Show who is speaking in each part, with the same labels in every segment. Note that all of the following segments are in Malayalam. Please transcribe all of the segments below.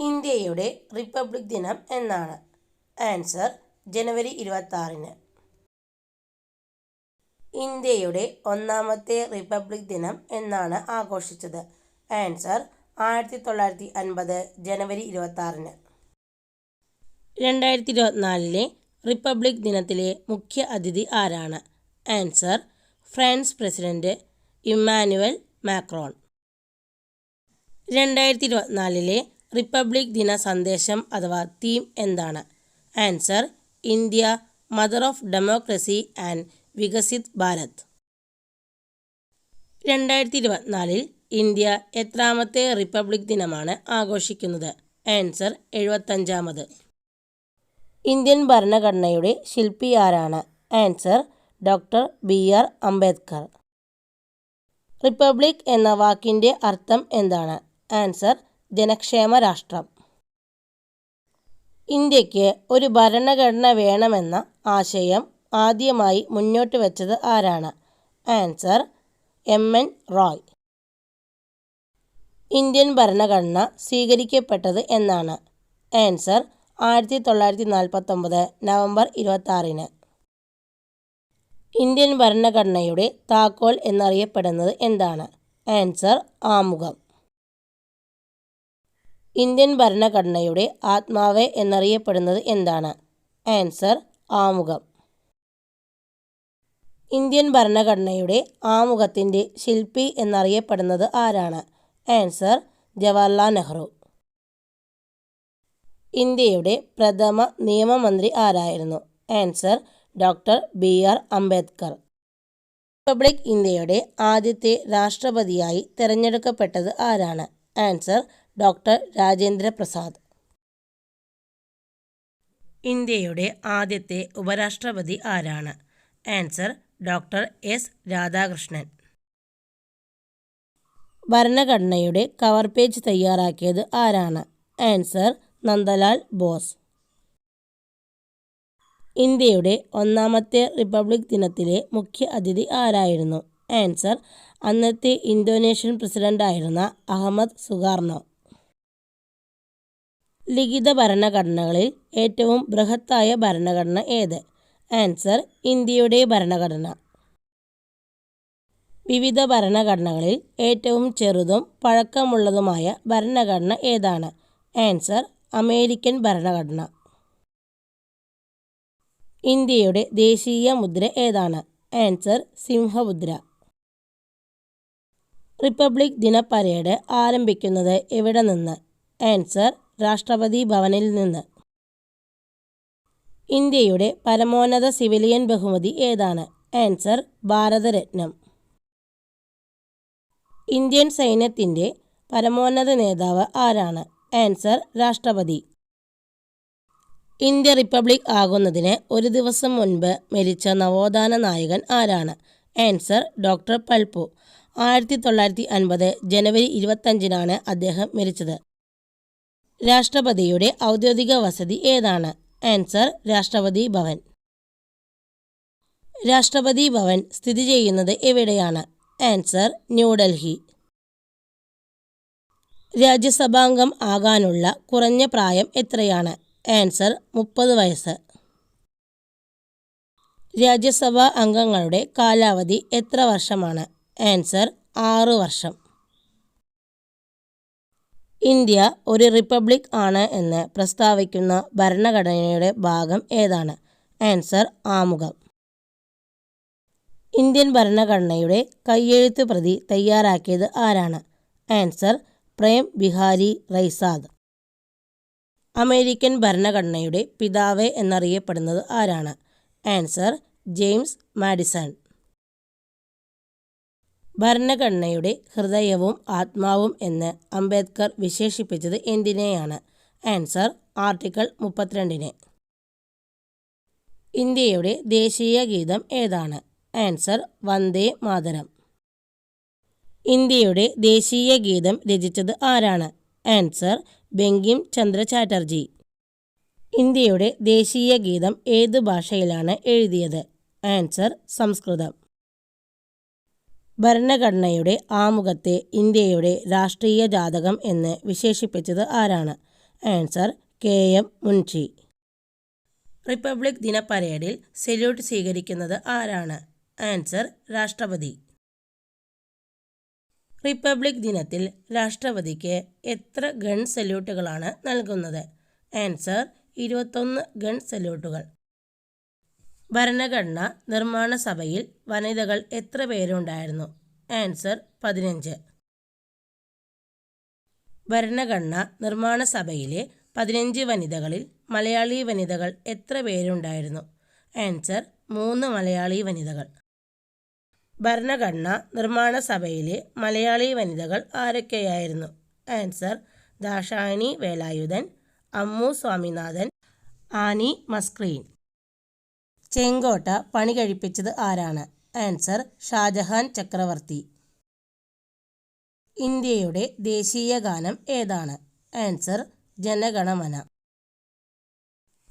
Speaker 1: ഇന്ത്യയുടെ റിപ്പബ്ലിക് ദിനം എന്നാണ്. ആൻസർ ജനുവരി ഇരുപത്താറിന്. ഇന്ത്യയുടെ ഒന്നാമത്തെ റിപ്പബ്ലിക് ദിനം എന്നാണ് ആഘോഷിച്ചത്. ആൻസർ ആയിരത്തി തൊള്ളായിരത്തി അൻപത് ജനുവരി ഇരുപത്താറിന്. രണ്ടായിരത്തി ഇരുപത്തിനാലിലെ റിപ്പബ്ലിക് ദിനത്തിലെ മുഖ്യ അതിഥി ആരാണ്? Answer France president Emmanuel Macron. രണ്ടായിരത്തി ഇരുപത്തിനാലിലെ റിപ്പബ്ലിക് ദിന സന്ദേശം അഥവാ തീം എന്താണ്? Answer India mother of democracy and Viksit Bharat. രണ്ടായിരത്തി ഇരുപത്തിനാലിൽ ഇന്ത്യ എത്രാമത്തെ റിപ്പബ്ലിക് ദിനമാണ് ആഘോഷിക്കുന്നത്? ആൻസർ എഴുപത്തഞ്ചാമത് ഇന്ത്യൻ ഭരണഘടനയുടെ ശില്പി ആരാണ്? Answer doctor B R Ambedkar. Republic എന്ന വാക്കിന്റെ അർത്ഥം എന്താണ്? ആൻസർ ജനക്ഷേമ രാഷ്ട്രം. ഇന്ത്യയ്ക്ക് ഒരു ഭരണഘടന വേണമെന്ന ആശയം ആദ്യമായി മുന്നോട്ട് വെച്ചത് ആരാണ്? Answer M. N. Roy. Indian ഭരണഘടന സ്വീകരിക്കപ്പെട്ടത് എന്നാണ്. ആൻസർ ആയിരത്തി തൊള്ളായിരത്തി നാൽപ്പത്തൊമ്പത് നവംബർ ഇരുപത്താറിന്. ഇന്ത്യൻ ഭരണഘടനയുടെ താക്കോൽ എന്നറിയപ്പെടുന്നത് എന്താണ്? ആൻസർ ആമുഖം. ഇന്ത്യൻ ഭരണഘടനയുടെ ആത്മാവ് എന്നറിയപ്പെടുന്നത് എന്താണ്? ആൻസർ ആമുഖം. ഇന്ത്യൻ ഭരണഘടനയുടെ ആമുഖത്തിന്റെ ശില്പി എന്നറിയപ്പെടുന്നത് ആരാണ്? ആൻസർ ജവഹർലാൽ നെഹ്റു. ഇന്ത്യയുടെ പ്രഥമ നിയമമന്ത്രി ആരായിരുന്നു? Answer doctor B R Ambedkar. Republic ഇന്ത്യയുടെ ആദ്യത്തെ രാഷ്ട്രപതിയായി തിരഞ്ഞെടുക്കപ്പെട്ടത് ആരാണ്? Answer doctor Rajendra Prasad. ഇന്ത്യയുടെ ആദ്യത്തെ ഉപരാഷ്ട്രപതി ആരാണ്? Answer doctor S Radhakrishnan. ഭരണഘടനയുടെ കവർ പേജ് തയ്യാറാക്കിയത് ആരാണ്? ആൻസർ നന്ദലാൽ ബോസ്. ഇന്ത്യയുടെ ഒന്നാമത്തെ റിപ്പബ്ലിക് ദിനത്തിലെ മുഖ്യ അതിഥി ആരായിരുന്നു? ആൻസർ അന്നത്തെ ഇന്തോനേഷ്യൻ പ്രസിഡന്റായിരുന്ന അഹമ്മദ് സുകാർണോ. ലിഖിത ഭരണഘടനകളിൽ ഏറ്റവും ബൃഹത്തായ ഭരണഘടന ഏത്? ആൻസർ ഇന്ത്യയുടെ ഭരണഘടന. വിവിധ ഭരണഘടനകളിൽ ഏറ്റവും ചെറുതും പഴക്കമുള്ളതുമായ ഭരണഘടന ഏതാണ്? ആൻസർ അമേരിക്കൻ ഭരണഘടന. ഇന്ത്യയുടെ ദേശീയ മുദ്ര ഏതാണ്? ആൻസർ സിംഹമുദ്ര. റിപ്പബ്ലിക് ദിന പരേഡ് ആരംഭിക്കുന്നത് എവിടെ നിന്ന്? ആൻസർ രാഷ്ട്രപതി ഭവനിൽ നിന്ന്. ഇന്ത്യയുടെ പരമോന്നത സിവിലിയൻ ബഹുമതി ഏതാണ്? ആൻസർ ഭാരതരത്നം. ഇന്ത്യൻ സൈന്യത്തിന്റെ പരമോന്നത നേതാവ് ആരാണ്? ആൻസർ രാഷ്ട്രപതി. ഇന്ത്യ റിപ്പബ്ലിക് ആകുന്നതിന് ഒരു ദിവസം മുൻപ് മരിച്ച നവോത്ഥാന നായകൻ ആരാണ്? Answer doctor Palpu. ആയിരത്തി തൊള്ളായിരത്തി അൻപത് ജനുവരി ഇരുപത്തഞ്ചിനാണ് അദ്ദേഹം മരിച്ചത്. രാഷ്ട്രപതിയുടെ ഔദ്യോഗിക വസതി ഏതാണ്? ആൻസർ രാഷ്ട്രപതി ഭവൻ. രാഷ്ട്രപതി ഭവൻ സ്ഥിതി ചെയ്യുന്നത് എവിടെയാണ്? ആൻസർ ന്യൂഡൽഹി രാജ്യസഭാംഗം ആകാനുള്ള കുറഞ്ഞ പ്രായം എത്രയാണ്? ആൻസർ മുപ്പത് വയസ്സ്. രാജ്യസഭാ അംഗങ്ങളുടെ കാലാവധി എത്ര വർഷമാണ്? ആൻസർ ആറ് വർഷം. ഇന്ത്യ ഒരു റിപ്പബ്ലിക് ആണ് എന്ന് പ്രസ്താവിക്കുന്ന ഭരണഘടനയുടെ ഭാഗം ഏതാണ്? ആൻസർ ആമുഖം. ഇന്ത്യൻ ഭരണഘടനയുടെ കയ്യെഴുത്ത് പ്രതി തയ്യാറാക്കിയത് ആരാണ്? ആൻസർ പ്രേം ബിഹാരി റൈസാദ്. അമേരിക്കൻ ഭരണഘടനയുടെ പിതാവ് എന്നറിയപ്പെടുന്നത് ആരാണ്? Answer James Madison. ഭരണഘടനയുടെ ഹൃദയവും ആത്മാവും എന്ന് അംബേദ്കർ വിശേഷിപ്പിച്ചത് എന്തിനെയാണ്? ആൻസർ ആർട്ടിക്കിൾ മുപ്പത്തിരണ്ടിനെ. ഇന്ത്യയുടെ ദേശീയ ഗീതം ഏതാണ്? ആൻസർ വന്ദേ മാതരം. ഇന്ത്യയുടെ ദേശീയ ഗീതം രചിച്ചത് ആരാണ്? ആൻസർ ബെങ്കിം ചന്ദ്ര ചാറ്റർജി. ഇന്ത്യയുടെ ദേശീയ ഗീതം ഏത് ഭാഷയിലാണ് എഴുതിയത്? ആൻസർ സംസ്കൃതം. ഭരണഘടനയുടെ ആമുഖത്തെ ഇന്ത്യയുടെ രാഷ്ട്രീയ ജാതകം എന്ന് വിശേഷിപ്പിച്ചത് ആരാണ്? Answer K M Munshi. Republic ദിന പരേഡിൽ സല്യൂട്ട് സ്വീകരിക്കുന്നത് ആരാണ്? ആൻസർ രാഷ്ട്രപതി. റിപ്പബ്ലിക് ദിനത്തിൽ രാഷ്ട്രപതിക്ക് എത്ര ഗൺ സല്യൂട്ടുകളാണ് നൽകുന്നത്? ആൻസർ ഇരുപത്തൊന്ന് ഗൺ സല്യൂട്ടുകൾ. ഭരണഘടന നിർമ്മാണ സഭയിൽ വനിതകൾ എത്ര പേരുണ്ടായിരുന്നു? ആൻസർ പതിനഞ്ച്. ഭരണഘടന നിർമ്മാണ സഭയിലെ പതിനഞ്ച് വനിതകളിൽ മലയാളി വനിതകൾ എത്ര പേരുണ്ടായിരുന്നു? ആൻസർ മൂന്ന് മലയാളി വനിതകൾ. ഭരണഘടന നിർമ്മാണ സഭയിലെ മലയാളി വനിതകൾ ആരൊക്കെയായിരുന്നു? ആൻസർ ദാഷായണി വേലായുധൻ അമ്മു സ്വാമിനാഥൻ ആനി മസ്ക്രീൻ. ചെങ്കോട്ട പണി കഴിപ്പിച്ചത് ആരാണ്? ആൻസർ ഷാജഹാൻ ചക്രവർത്തി. ഇന്ത്യയുടെ ദേശീയ ഗാനം ഏതാണ്? ആൻസർ ജനഗണമന.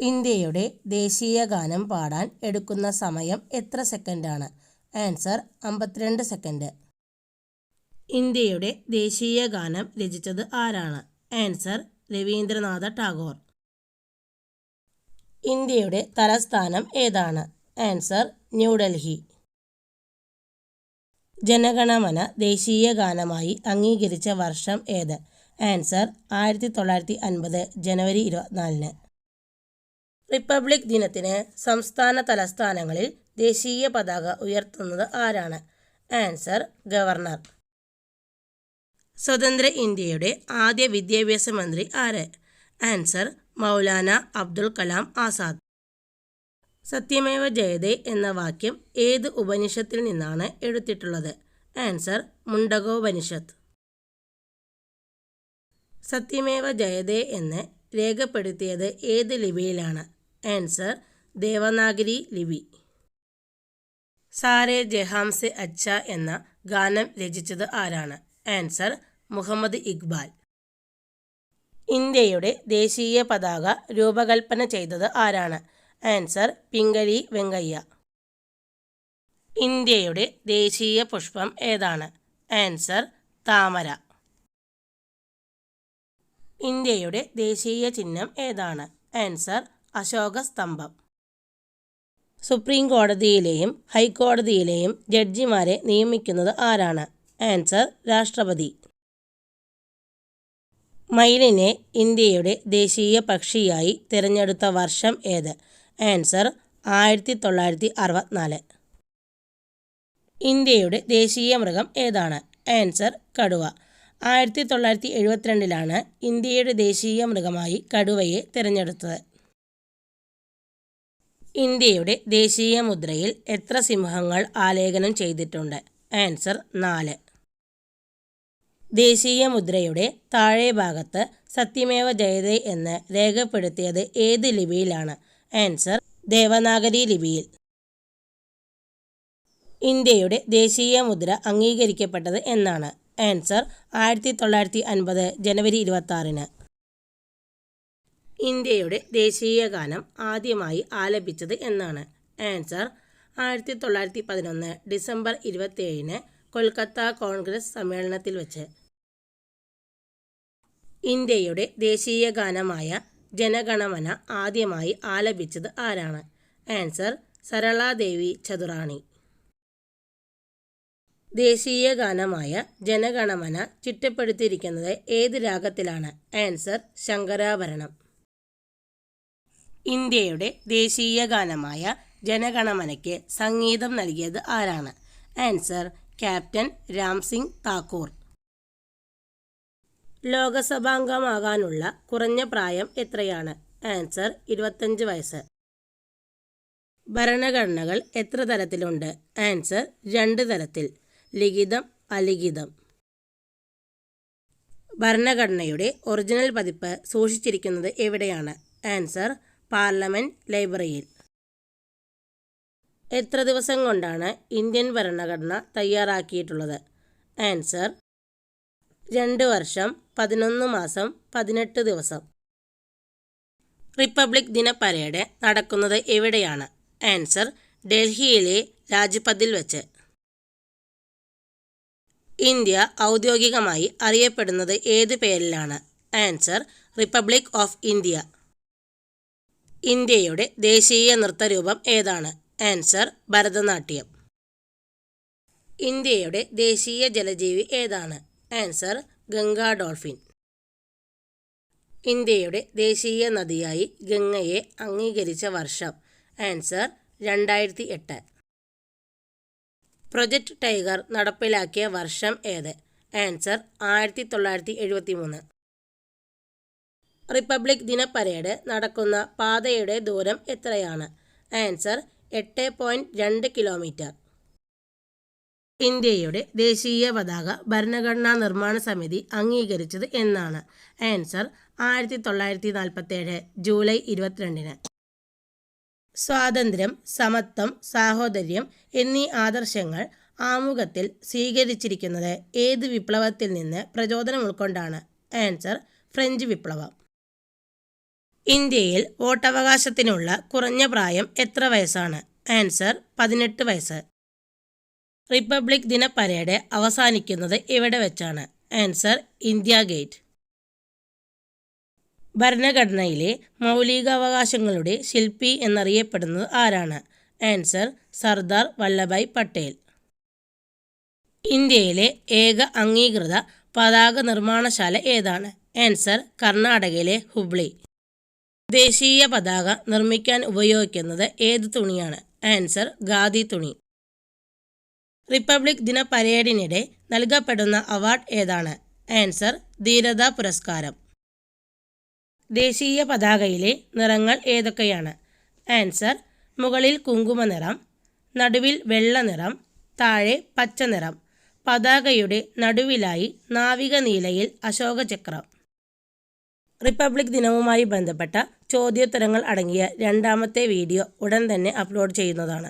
Speaker 1: ഇന്ത്യയുടെ ദേശീയ ഗാനം പാടാൻ എടുക്കുന്ന സമയം എത്ര സെക്കൻഡാണ്? ആൻസർ അമ്പത്തിരണ്ട് സെക്കൻഡ്. ഇന്ത്യയുടെ ദേശീയ ഗാനം രചിച്ചത് ആരാണ്? ആൻസർ രവീന്ദ്രനാഥ ടാഗോർ. ഇന്ത്യയുടെ തലസ്ഥാനം ഏതാണ്? ആൻസർ ന്യൂഡൽഹി. ജനഗണമന ദേശീയ ഗാനമായി അംഗീകരിച്ച വർഷം ഏത്? ആൻസർ ആയിരത്തി തൊള്ളായിരത്തി അൻപത് ജനുവരി ഇരുപത്തിനാലിന്. റിപ്പബ്ലിക് ദിനത്തിന് സംസ്ഥാന തലസ്ഥാനങ്ങളിൽ ദേശീയ പതാക ഉയർത്തുന്നത് ആരാണ്? Answer governor. സ്വതന്ത്ര ഇന്ത്യയുടെ ആദ്യ വിദ്യാഭ്യാസ മന്ത്രി ആര്? ആൻസർ മൗലാന അബ്ദുൽ കലാം ആസാദ്. സത്യമേവ ജയതേ എന്ന വാക്യം ഏത് ഉപനിഷത്തിൽ നിന്നാണ് എടുത്തിട്ടുള്ളത്? ആൻസർ മുണ്ടകോപനിഷത്ത്. സത്യമേവ ജയതേ എന്ന് രേഖപ്പെടുത്തിയത് ഏത് ലിപിയിലാണ്? ആൻസർ ദേവനാഗരി ലിപി. സാരെ ജഹാംസെ അച്ച എന്ന ഗാനം രചിച്ചത് ആരാണ്? ആൻസർ മുഹമ്മദ് ഇക്ബാൽ. ഇന്ത്യയുടെ ദേശീയ പതാക രൂപകൽപ്പന ചെയ്തത് ആരാണ്? ആൻസർ പിംഗലി വെങ്കയ്യ. ഇന്ത്യയുടെ ദേശീയ പുഷ്പം ഏതാണ്? ആൻസർ താമര. ഇന്ത്യയുടെ ദേശീയ ചിഹ്നം ഏതാണ്? ആൻസർ അശോക സ്തംഭം. സുപ്രീം കോടതിയിലെയും ഹൈക്കോടതിയിലെയും ജഡ്ജിമാരെ നിയമിക്കുന്നത് ആരാണ്? ആൻസർ രാഷ്ട്രപതി. മയിലിനെ ഇന്ത്യയുടെ ദേശീയ പക്ഷിയായി തിരഞ്ഞെടുത്ത വർഷം ഏത്? ആൻസർ ആയിരത്തി തൊള്ളായിരത്തി അറുപത്തിനാല് ഇന്ത്യയുടെ ദേശീയ മൃഗം ഏതാണ്? ആൻസർ കടുവ. ആയിരത്തി തൊള്ളായിരത്തി എഴുപത്തിരണ്ടിലാണ് ഇന്ത്യയുടെ ദേശീയ മൃഗമായി കടുവയെ തിരഞ്ഞെടുത്തത്. ഇന്ത്യയുടെ ദേശീയ മുദ്രയിൽ എത്ര സിംഹങ്ങൾ ആലേഖനം ചെയ്തിട്ടുണ്ട്? ആൻസർ നാല്. ദേശീയ മുദ്രയുടെ താഴെ ഭാഗത്ത് സത്യമേവ ജയതേ എന്ന് രേഖപ്പെടുത്തിയത് ഏത് ലിപിയിലാണ്? ആൻസർ ദേവനാഗരി ലിപിയിൽ. ഇന്ത്യയുടെ ദേശീയ മുദ്ര അംഗീകരിക്കപ്പെട്ടത് എന്നാണ്. ആൻസർ ആയിരത്തി തൊള്ളായിരത്തി അൻപത് ജനുവരി ഇരുപത്തി ആറിന് ഇന്ത്യയുടെ ദേശീയ ഗാനം ആദ്യമായി ആലപിച്ചത് എന്നാണ്. ആൻസർ ആയിരത്തി തൊള്ളായിരത്തി പതിനൊന്ന് ഡിസംബർ ഇരുപത്തിയേഴിന് കൊൽക്കത്ത കോൺഗ്രസ് സമ്മേളനത്തിൽ വച്ച്. ഇന്ത്യയുടെ ദേശീയ ഗാനമായ ജനഗണമന ആദ്യമായി ആലപിച്ചത് ആരാണ്? ആൻസർ സരളാദേവി ചതുറാണി. ദേശീയ ഗാനമായ ജനഗണമന ചിട്ടപ്പെടുത്തിയിരിക്കുന്നത് ഏത് രാഗത്തിലാണ്? ആൻസർ ശങ്കരാഭരണം. ഇന്ത്യയുടെ ദേശീയ ഗാനമായ ജനഗണമനയ്ക്ക് സംഗീതം നൽകിയത് ആരാണ്? Answer captain Ram Singh Thakur. ലോകസഭാംഗമാകാനുള്ള കുറഞ്ഞ പ്രായം എത്രയാണ്? ആൻസർ ഇരുപത്തഞ്ച് വയസ്സ്. ഭരണഘടനകൾ എത്ര തരത്തിലുണ്ട്? ആൻസർ രണ്ട് തരത്തിൽ. ലിഖിതം അലിഖിതം. ഭരണഘടനയുടെ ഒറിജിനൽ പതിപ്പ് സൂക്ഷിച്ചിരിക്കുന്നത് എവിടെയാണ്? ആൻസർ പാർലമെന്റ് ലൈബ്രറിയിൽ. എത്ര ദിവസം കൊണ്ടാണ് ഇന്ത്യൻ ഭരണഘടന തയ്യാറാക്കിയിട്ടുള്ളത്? ആൻസർ രണ്ട് വർഷം പതിനൊന്ന് മാസം പതിനെട്ട് ദിവസം. റിപ്പബ്ലിക് ദിന പരേഡ് നടക്കുന്നത് എവിടെയാണ്? ആൻസർ ഡൽഹിയിലെ രാജ്പഥിൽ വെച്ച്. ഇന്ത്യ ഔദ്യോഗികമായി അറിയപ്പെടുന്നത് ഏത് പേരിലാണ്? Answer republic of India. ഇന്ത്യയുടെ ദേശീയ നൃത്തരൂപം ഏതാണ്? ആൻസർ ഭരതനാട്യം. ഇന്ത്യയുടെ ദേശീയ ജലജീവി ഏതാണ്? Answer Ganga dolphin. ഇന്ത്യയുടെ ദേശീയ നദിയായി ഗംഗയെ അംഗീകരിച്ച വർഷം. ആൻസർ രണ്ടായിരത്തി എട്ട് പ്രൊജക്ട് ടൈഗർ നടപ്പിലാക്കിയ വർഷം ഏത്? ആൻസർ ആയിരത്തി തൊള്ളായിരത്തി എഴുപത്തി മൂന്ന് റിപ്പബ്ലിക് ദിന പരേഡ് നടക്കുന്ന പാതയുടെ ദൂരം എത്രയാണ്? ആൻസർ എട്ട് പോയിന്റ് രണ്ട് കിലോമീറ്റർ. ഇന്ത്യയുടെ ദേശീയ പതാക ഭരണഘടനാ നിർമ്മാണ സമിതി അംഗീകരിച്ചത് എന്നാണ്. ആൻസർ ആയിരത്തി തൊള്ളായിരത്തി നാൽപ്പത്തേഴ് ജൂലൈ ഇരുപത്തിരണ്ടിന്. സ്വാതന്ത്ര്യം സമത്വം സാഹോദര്യം എന്നീ ആദർശങ്ങൾ ആമുഖത്തിൽ സ്വീകരിച്ചിരിക്കുന്നത് ഏത് വിപ്ലവത്തിൽ നിന്ന് പ്രചോദനം ഉൾക്കൊണ്ടാണ് ആൻസർ ഫ്രഞ്ച് വിപ്ലവം. ഇന്ത്യയിൽ വോട്ടവകാശത്തിനുള്ള കുറഞ്ഞ പ്രായം എത്ര വയസ്സാണ്? ആൻസർ പതിനെട്ട് വയസ്സ്. റിപ്പബ്ലിക് ദിന പരേഡ് അവസാനിക്കുന്നത് എവിടെ വെച്ചാണ്? Answer India Gate. ഭരണഘടനയിലെ മൗലികാവകാശങ്ങളുടെ ശില്പി എന്നറിയപ്പെടുന്നത് ആരാണ്? ആൻസർ സർദാർ വല്ലഭായ് പട്ടേൽ. ഇന്ത്യയിലെ ഏക അംഗീകൃത പതാക നിർമ്മാണശാല ഏതാണ്? ആൻസർ കർണാടകയിലെ ഹുബ്ലി. ദേശീയ പതാക നിർമ്മിക്കാൻ ഉപയോഗിക്കുന്നത് ഏത് തുണിയാണ്? ആൻസർ ഖാദി തുണി. റിപ്പബ്ലിക് ദിന പരേഡിനിടെ നൽകപ്പെടുന്ന അവാർഡ് ഏതാണ്? ആൻസർ ധീരത പുരസ്കാരം. ദേശീയ പതാകയിലെ നിറങ്ങൾ ഏതൊക്കെയാണ്? ആൻസർ മുകളിൽ കുങ്കുമ നിറം നടുവിൽ വെള്ള നിറം താഴെ പച്ച നിറം. പതാകയുടെ നടുവിലായി നാവിക നീലയിൽ അശോകചക്രം. റിപ്പബ്ലിക് ദിനവുമായി ബന്ധപ്പെട്ട ചോദ്യോത്തരങ്ങൾ അടങ്ങിയ രണ്ടാമത്തെ വീഡിയോ ഉടൻ തന്നെ അപ്ലോഡ് ചെയ്യുന്നതാണ്.